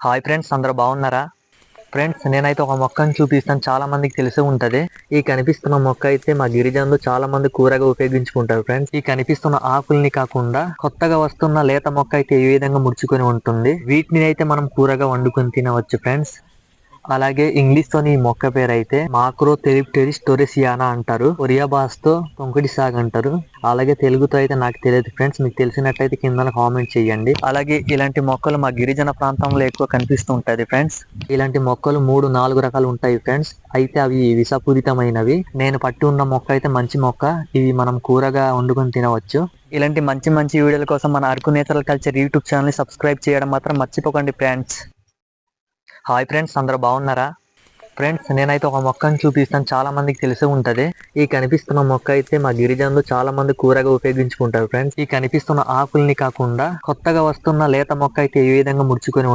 Hi friends అందరూ బాగున్నారా? Friends నేనైతే ఒక మొక్కను చూపిస్తాను. చాలా మందికి తెలిసి ఉంటది. ఈ కనిపిస్తున్న మొక్క అయితే మా గిరిజనులు చాలా మంది కూరగా ఉపయోగించుకుంటారు ఫ్రెండ్స్ ఈ కనిపిస్తున్న ఆకుల్ని కాకుండా కొత్తగా వస్తున్న లేత మొక్క అయితే ఏ విధంగా ముడుచుకొని ఉంటుంది. వీటిని అయితే మనం కూరగా వండుకొని తినవచ్చు ఫ్రెండ్స్ అలాగే ఇంగ్లీష్ తోని ఈ మొక్క పేరు అయితే మాక్రో తెలిప్టెరి స్టోరెసియానా అంటారు. ఒరియా భాషతో తొంకడి సాగ్ అంటారు. అలాగే తెలుగుతో అయితే నాకు తెలియదు ఫ్రెండ్స్ మీకు తెలిసినట్లయితే కింద కామెంట్ చేయండి. అలాగే ఇలాంటి మొక్కలు మా గిరిజన ప్రాంతంలో ఎక్కువ కనిపిస్తూ ఉంటాయి ఫ్రెండ్స్. ఇలాంటి మొక్కలు మూడు నాలుగు రకాలు ఉంటాయి ఫ్రెండ్స్. అయితే అవి విషపూరితమైనవి. నేను పట్టి ఉన్న మొక్క అయితే మంచి మొక్క. ఇవి మనం కూరగా వండుకొని తినవచ్చు. ఇలాంటి మంచి మంచి వీడియోల కోసం మన Araku natural culture YouTube channel subscribe చేయడం మాత్రం మర్చిపోకండి ఫ్రెండ్స్. హాయ్ ఫ్రెండ్స్ అందరూ బాగున్నారా? ఫ్రెండ్స్ నేనైతే ఒక మొక్కను చూపిస్తాను. చాలా మందికి తెలిసే ఉంటది. ఈ కనిపిస్తున్న మొక్క అయితే మా గిరిజనులు చాలా మంది కూరగా ఉపయోగించుకుంటారు ఫ్రెండ్స్ ఈ కనిపిస్తున్న ఆకుల్ని కాకుండా కొత్తగా వస్తున్న లేత మొక్క అయితే ఏ విధంగా ముడుచుకొని